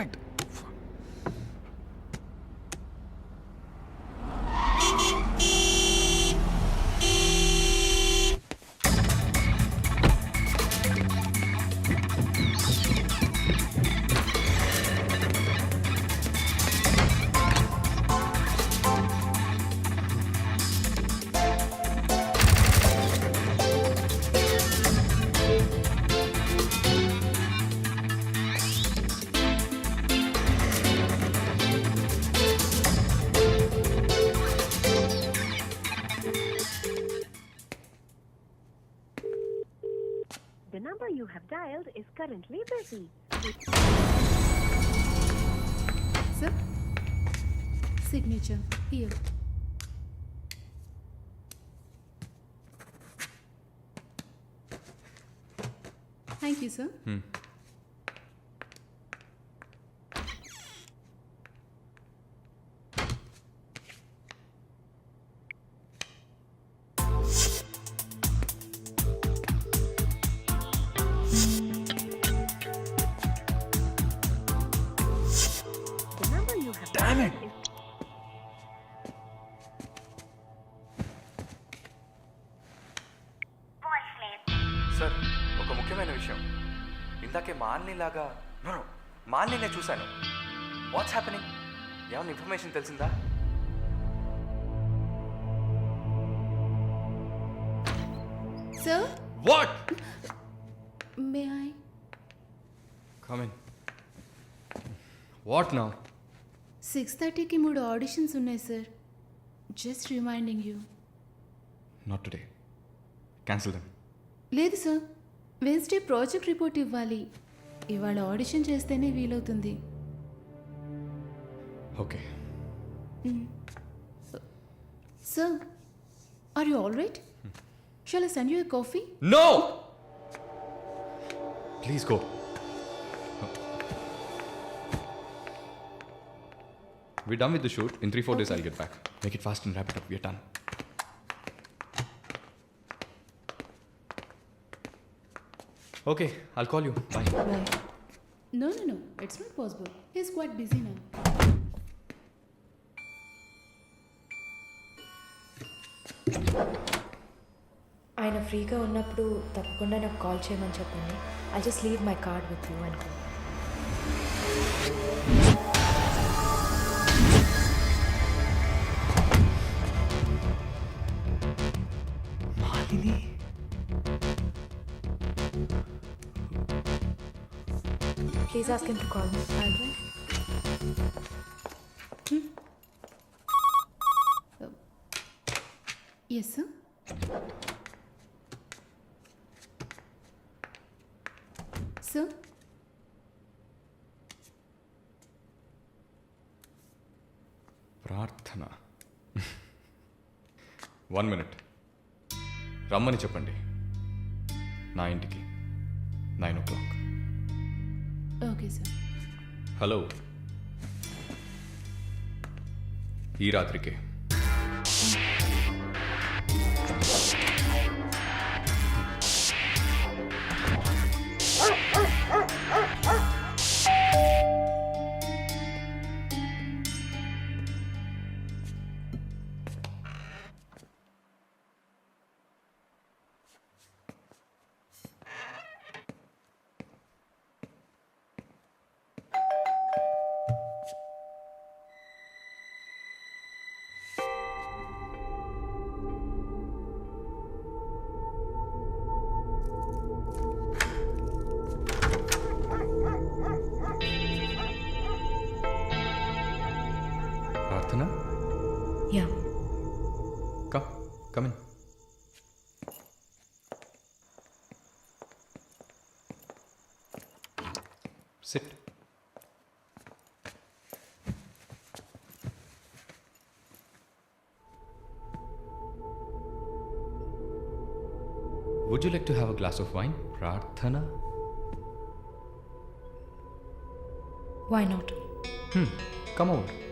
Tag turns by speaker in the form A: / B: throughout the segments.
A: it! You have dialed is currently busy.
B: Sir? Signature. Here. Thank you, sir.
A: The
C: ఇందాకే మాల్ని లాగా no no మాల్ని నేను చూశాను. What's happening ఏమైనా ఇన్ఫర్మేషన్ తెలిసిందా?
B: Sir,
D: what
B: may I?
D: Come in what నా
B: six థర్టీకి మూడు ఆడిషన్స్ ఉన్నాయి sir just reminding you
D: not today cancel them
B: లేదు సార్ వెన్స్డే ప్రాజెక్ట్ రిపోర్ట్ ఇవ్వాలి. ఇవాళ ఆడిషన్ చేస్తేనే వీలవుతుంది
D: okay
B: sir are you all right shall I send you coffee
D: no please go We're done with the shoot. In three, four days, I'll get back. Make it fast and wrap it up. We're done. Okay, I'll call you. Bye.
B: Bye. No, no, no. It's not possible. He's quite busy now.
E: ఆయన ఫ్రీగా ఉన్నప్పుడు తప్పకుండా నాకు call చేయమని చెప్పండి I just leave my card with you అనుకో please ask him to call me
B: Yes, sir. Sir?
D: ప్రార్థన. One minute రమ్మని చెప్పండి. నా ఇంటికి. Nine o'clock
B: okay sir.
D: Hello. ఈ రాత్రికే. Sit. Would you like to have a glass of wine, Prarthana?
E: Why not?
D: Hmm, come over.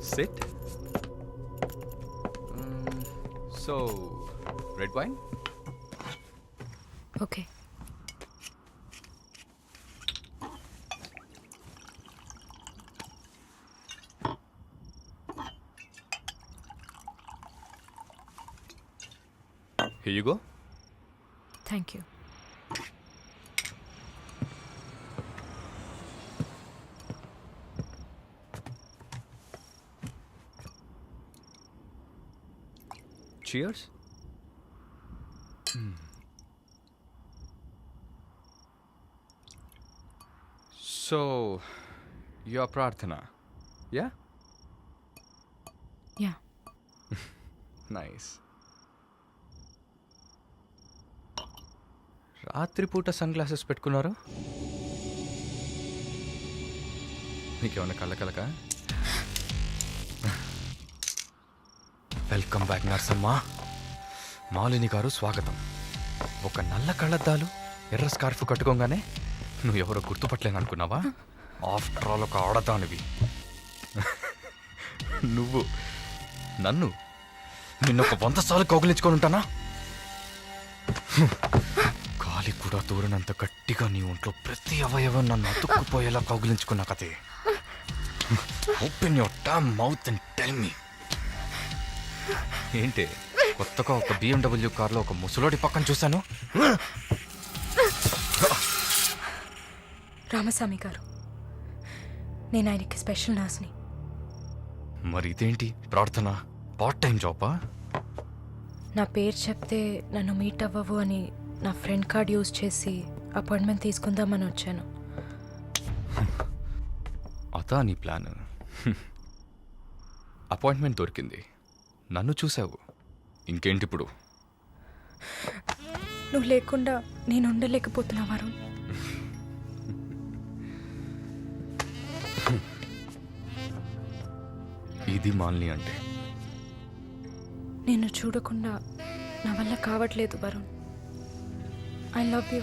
D: Sit. Mm, so, red wine?
E: Okay.
D: Here you go.
E: Thank you.
D: Cheers so your ప్రార్థన yeah
E: yeah
D: nice రాత్రిపూట sunglasses పెట్టుకున్నారు? మీకేమైనా కళ్ళ welcome back Narsamma Malini గారు స్వాగతం. ఒక నల్ల కళ్ళద్దాలు ఎర్ర స్కార్ఫ్ కట్టుకోగానే నువ్వు ఎవరో గుర్తుపట్టలేను అనుకున్నావా ఆఫ్టర్ ఆల్ ఒక ఆడదానివి. నువ్వు నన్ను నిన్న ఒక వంద సార్లు కౌగిలించుకొని ఉంటానా? గాలి కూడా దూరనంత గట్టిగా నీ ఒంట్లో ప్రతి అవయవం నన్ను అతుక్కుపోయేలా కౌగిలించుకున్నా కదే open your damn mouth and tell me ఏంటి? కొత్తగా ఒక బిఎండబ్ల్యూ కార్లో ఒక ముసలోడి పక్కన చూశాను.
E: రామస్వామి గారు నేను ఆయనకి స్పెషల్ నర్స్ని
D: మరి ఇదేంటి? ప్రార్థన? పార్ట్ టైం జాబా?
E: నా పేరు చెప్తే నన్ను మీట్ అవ్వవు అని నా ఫ్రెండ్ కార్డ్ యూజ్ చేసి అపాయింట్మెంట్ తీసుకుందామని వచ్చాను.
D: అదా నీ ప్లాన్. అపాయింట్మెంట్ దొరికింది. నన్ను చూసావు. ఇంకేంటి ఇప్పుడు
E: నువ్వు లేకుండా నేను ఉండలేకపోతున్నా వరుణ్.
D: ఇది మాలిని అంటే.
E: నిన్ను చూడకుండా నా వల్ల కావట్లేదు Varun. I love you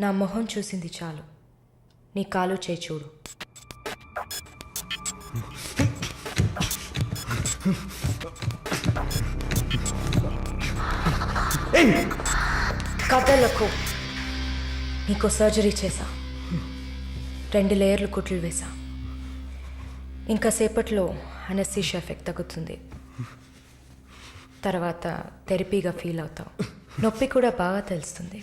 E: నా మొహం చూసింది చాలు. నీ కాలు చేయి చూడు కథలకు నీకు సర్జరీ చేశా. రెండు లేయర్లు కుట్లు వేసా ఇంకా సేపట్లో అనస్థీషియా ఎఫెక్ట్ తగ్గుతుంది. తర్వాత థెరపీగా ఫీల్ అవుతావు. నొప్పి కూడా బాగా తెలుస్తుంది.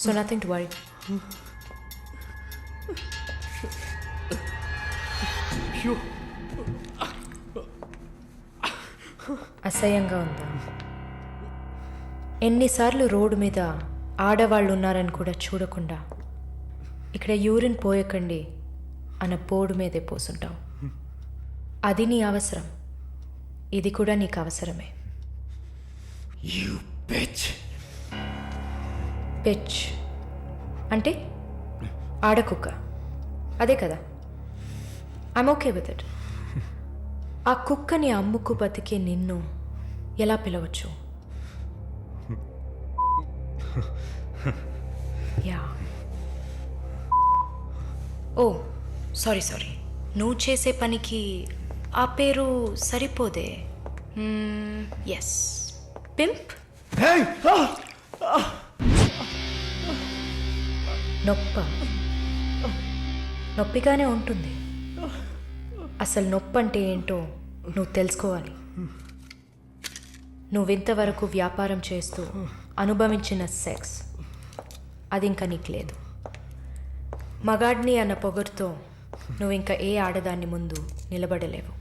E: సో నథింగ్ టు వరీ అసహ్యంగా ఉందా? ఎన్నిసార్లు రోడ్డు మీద ఆడవాళ్ళు ఉన్నారని కూడా చూడకుండా ఇక్కడ యూరిన్ పోయకండి అన్న బోర్డు మీదే పోసుంటాం అది నీ అవసరం. ఇది కూడా నీకు అవసరమే.
D: You bitch
E: pitch. అంటే ఆడకుక్క. అదే కదా. ఐమ్ ఓకే విత్ ఇట్ ఆ కుక్కని అమ్ముకు బతికే నిన్ను ఎలా పిలవచ్చు? యా ఓ సారీ సారీ నువ్వు చేసే పనికి ఆ పేరు సరిపోదే. Hmm, ఎస్ పింప్ నొప్ప. నొప్పిగానే ఉంటుంది. అసలు నొప్పి అంటే ఏంటో నువ్వు తెలుసుకోవాలి. నువ్వింతవరకు వ్యాపారం చేస్తూ అనుభవించిన సెక్స్. అది ఇంకా నీకు లేదు. మగాడిని అన్న పొగరుతో నువ్వు ఇంకా ఏ ఆడదాన్ని ముందు నిలబడలేవు.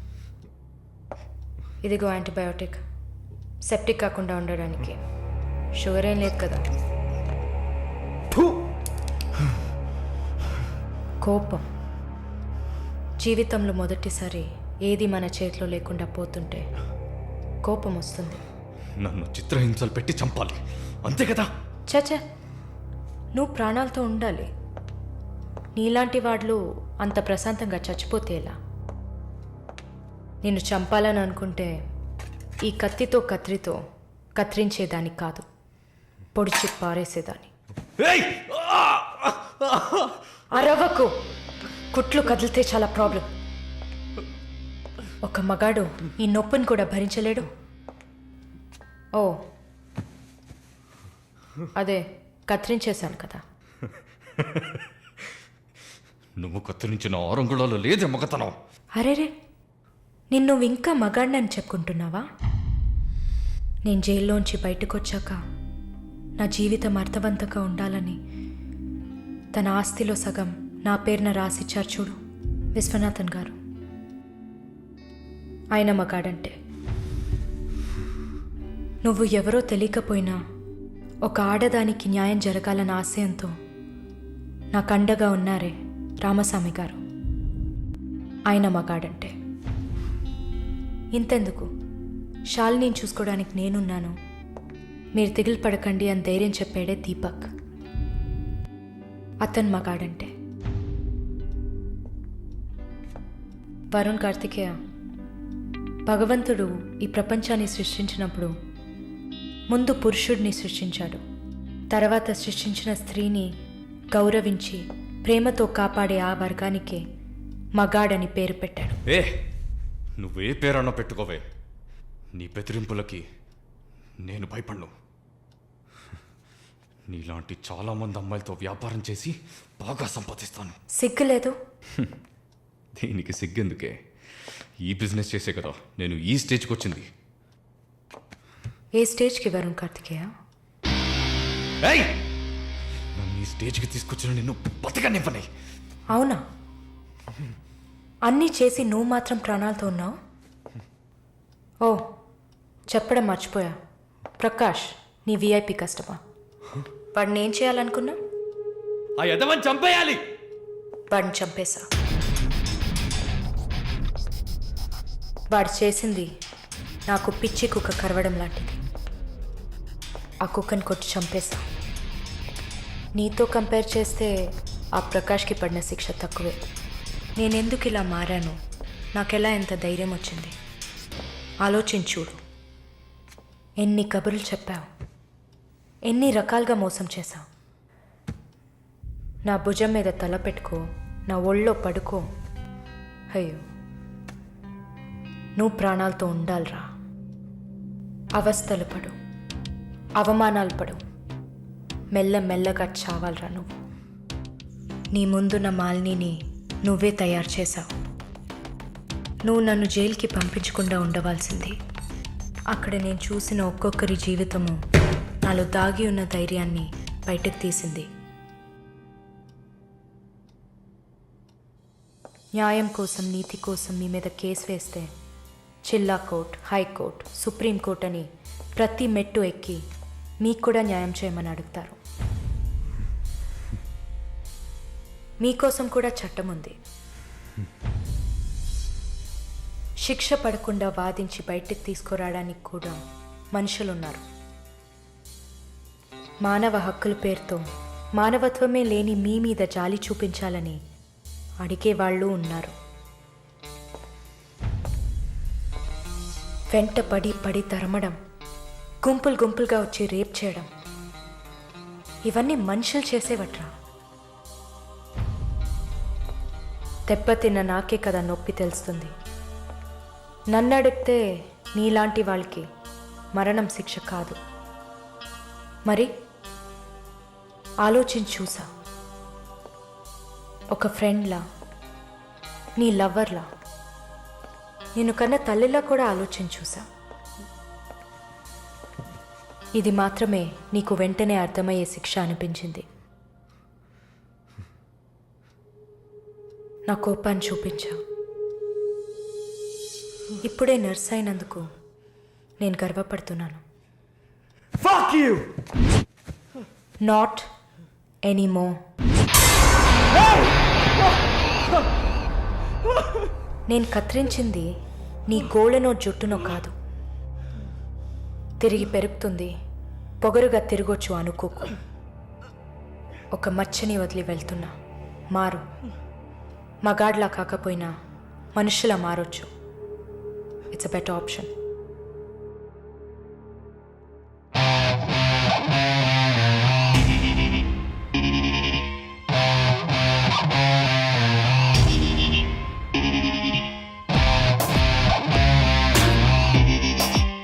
E: ఇదిగో యాంటీబయోటిక్. సెప్టిక్ కాకుండా ఉండడానికి. షుగర్ ఏం లేదు కదా. కోపం. జీవితంలో మొదటిసారి ఏది మన చేతిలో లేకుండా పోతుంటే కోపం వస్తుంది.
D: నన్ను చిత్రహింసలు పెట్టి చంపాలి. అంతే కదా?
E: చచ నువ్వు ప్రాణాలతో ఉండాలి. నీలాంటి వాళ్ళు అంత ప్రశాంతంగా చచ్చిపోతే ఎలా? నిన్ను చంపాలని అనుకుంటే ఈ కత్తితో కత్రితో కత్రించేదాన్ని కాదు. పొడిచి పారేసేదాన్ని! అరవకు. కుట్లు కదిలితే చాలా ప్రాబ్లం ఒక మగాడు ఈ నొప్పిని కూడా భరించలేడు. ఓ. అదే కత్తిరించేశాను కదా.
D: నువ్వు కత్తిరించిన ఆరంగుళాలు లేదే మగతనం.
E: అరేరే నిన్ను ఇంకా మగాడినని చెప్పుకుంటున్నావా? నేను జైల్లోంచి బయటకు వచ్చాక నా జీవితం అర్థవంతంగా ఉండాలని తన ఆస్తిలో సగం నా పేరున రాసిచ్చారు చూడు విశ్వనాథన్ గారు. ఆయన మగాడంటే. నువ్వు ఎవరో తెలియకపోయినా ఒక ఆడదానికి న్యాయం జరగాలన్న ఆశయంతో నాకు అండగా ఉన్నారే రామస్వామి గారు. ఆయన మగాడంటే. ఇంతెందుకు? శాలిని చూసుకోవడానికి నేనున్నాను. మీరు దిగులు పడకండి అని ధైర్యం చెప్పాడే దీపక్. అతను మగాడంటే. వరుణ్ కార్తికేయ భగవంతుడు ఈ ప్రపంచాన్ని సృష్టించినప్పుడు ముందు పురుషుడిని సృష్టించాడు. తర్వాత సృష్టించిన స్త్రీని గౌరవించి ప్రేమతో కాపాడే ఆ వర్గానికే మగాడని పేరు పెట్టాడు.
D: ఏ నువ్వే పేరన్న పెట్టుకోవే. నీ బెదిరింపులకి నేను భయపడను. నీలాంటి చాలామంది అమ్మాయిలతో వ్యాపారం చేసి బాగా సంపాదిస్తాను.
E: సిగ్గులేదు.
D: దీనికి సిగ్గెందుకే? ఈ బిజినెస్ చేసే కదా నేను ఈ స్టేజ్కి వచ్చింది.
E: ఏ స్టేజ్కి వరుణ్ కార్తికేయ!
D: నన్ను ఈ స్టేజ్కి తీసుకొచ్చిన నిన్ను బతకనివ్వని.
E: అవునా? అన్నీ చేసి నువ్వు మాత్రం ప్రాణాలతో ఉన్నావు? ఓ చెప్పడం మర్చిపోయా. ప్రకాష్ నీ విఐపి కస్టమా వాడిని ఏం చేయాలనుకున్నా?
D: ఆ యదవని చంపేయాలి.
E: వాడిని చంపేశా. వాడు చేసింది నాకు పిచ్చి కుక్క కరవడం లాంటిది. ఆ కుక్కని కొట్టి చంపేశా. నీతో కంపేర్ చేస్తే ఆ ప్రకాష్కి పడిన శిక్ష తక్కువే. నేనెందుకు ఇలా మారాను? నాకెలా ఎంత ధైర్యం వచ్చింది? ఆలోచించుడు ఎన్ని కబుర్లు చెప్పావు? ఎన్ని రకాలుగా మోసం చేశావు? నా భుజం మీద తల పెట్టుకో నా ఒళ్ళో పడుకో. అయ్యో నువ్వు ప్రాణాలతో ఉండాలిరా. అవస్థలు పడు అవమానాలు పడు. మెల్ల మెల్లగా చావాలిరా నువ్వు. నీ ముందున్న మాలిని నువ్వే తయారు చేశావు. నువ్వు నన్ను జైలుకి పంపించకుండా ఉండవలసింది. అక్కడ నేను చూసిన ఒక్కొక్కరి జీవితము నాలో దాగి ఉన్న ధైర్యాన్ని బయటకు తీసింది. న్యాయం కోసం నీతి కోసం మీ మీద కేసు వేస్తే జిల్లా కోర్ట్ హైకోర్ట్ సుప్రీంకోర్ట్ అని ప్రతి మెట్టు ఎక్కి మీకు కూడా న్యాయం చేయమని అడుగుతారు. మీకోసం కూడా చట్టం ఉంది. శిక్ష పడకుండా వాదించి బయటికి తీసుకురావడానికి కూడా మనుషులున్నారు. మానవ హక్కుల పేరుతో మానవత్వమే లేని మీ మీద జాలి చూపించాలని అడిగే వాళ్ళు ఉన్నారు. వెంట పడి పడి తరమడం గుంపులు గుంపులుగా వచ్చి రేప్ చేయడం ఇవన్నీ మనుషులు చేసేవట్రా? దెబ్బతిన్న నాకే కదా నొప్పి తెలుస్తుంది. నన్ను అడిగితే నీలాంటి వాళ్ళకి మరణం శిక్ష కాదు. మరి ఆలోచించి చూసా. ఒక ఫ్రెండ్లా నీ లవ్వర్లా నేను కన్న తల్లిలా కూడా ఆలోచించి చూసా. ఇది మాత్రమే నీకు వెంటనే అర్థమయ్యే శిక్ష అనిపించింది. నా కోపాన్ని చూపించావు ఇప్పుడే నర్స్ అయినందుకు నేను గర్వపడుతున్నాను! నాట్ ఎనీమో నేను కత్తిరించింది నీ గోళ్ళనో జుట్టునో కాదు. తిరిగి పెరుగుతుంది. పొగరుగా తిరగొచ్చు అనుకోకు. ఒక మచ్చని వదిలి వెళ్తున్నా. మారు. మగాడ్లా కాకపోయినా మనుషులా మారొచ్చు. It's a better option